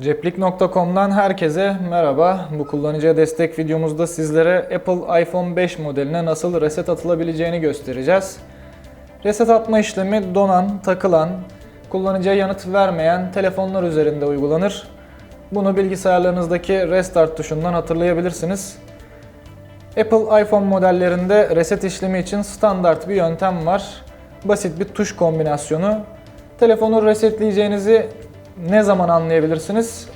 Ceplik.com'dan herkese merhaba. Bu kullanıcıya destek videomuzda sizlere Apple iPhone 5 modeline nasıl reset atılabileceğini göstereceğiz. Reset atma işlemi donan, takılan, kullanıcıya yanıt vermeyen telefonlar üzerinde uygulanır. Bunu bilgisayarlarınızdaki Restart tuşundan hatırlayabilirsiniz. Apple iPhone modellerinde reset işlemi için standart bir yöntem var. Basit bir tuş kombinasyonu. Telefonu resetleyeceğinizi ne zaman anlayabilirsiniz?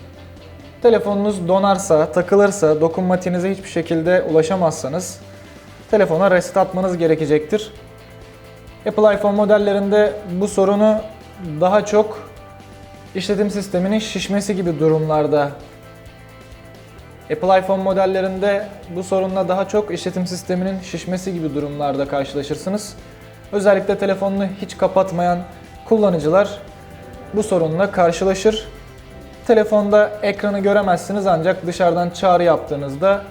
Telefonunuz donarsa, takılırsa, dokunmatiğinize hiçbir şekilde ulaşamazsanız telefona reset atmanız gerekecektir. Apple iPhone modellerinde bu sorunu daha çok işletim sisteminin şişmesi gibi durumlarda Apple iPhone modellerinde bu sorunla daha çok işletim sisteminin şişmesi gibi durumlarda karşılaşırsınız. Özellikle telefonunu hiç kapatmayan kullanıcılar bu sorunla karşılaşır. Telefonda ekranı göremezsiniz ancak dışarıdan çağrı yaptığınızda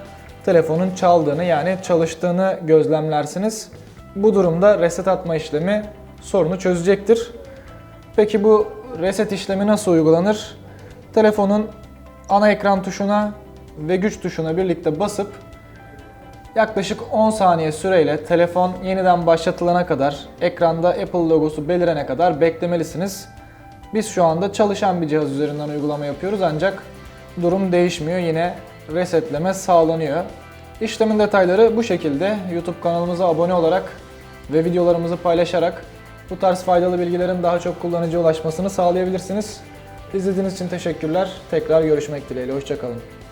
telefonun çaldığını yani çalıştığını gözlemlersiniz. Bu durumda reset atma işlemi sorunu çözecektir. Peki bu reset işlemi nasıl uygulanır? Telefonun ana ekran tuşuna ve güç tuşuna birlikte basıp yaklaşık 10 saniye süreyle telefon yeniden başlatılana kadar ekranda Apple logosu belirene kadar beklemelisiniz. Biz şu anda çalışan bir cihaz üzerinden uygulama yapıyoruz ancak durum değişmiyor. Yine resetleme sağlanıyor. İşlemin detayları bu şekilde. YouTube kanalımıza abone olarak ve videolarımızı paylaşarak bu tarz faydalı bilgilerin daha çok kullanıcıya ulaşmasını sağlayabilirsiniz. İzlediğiniz için teşekkürler. Tekrar görüşmek dileğiyle. Hoşçakalın.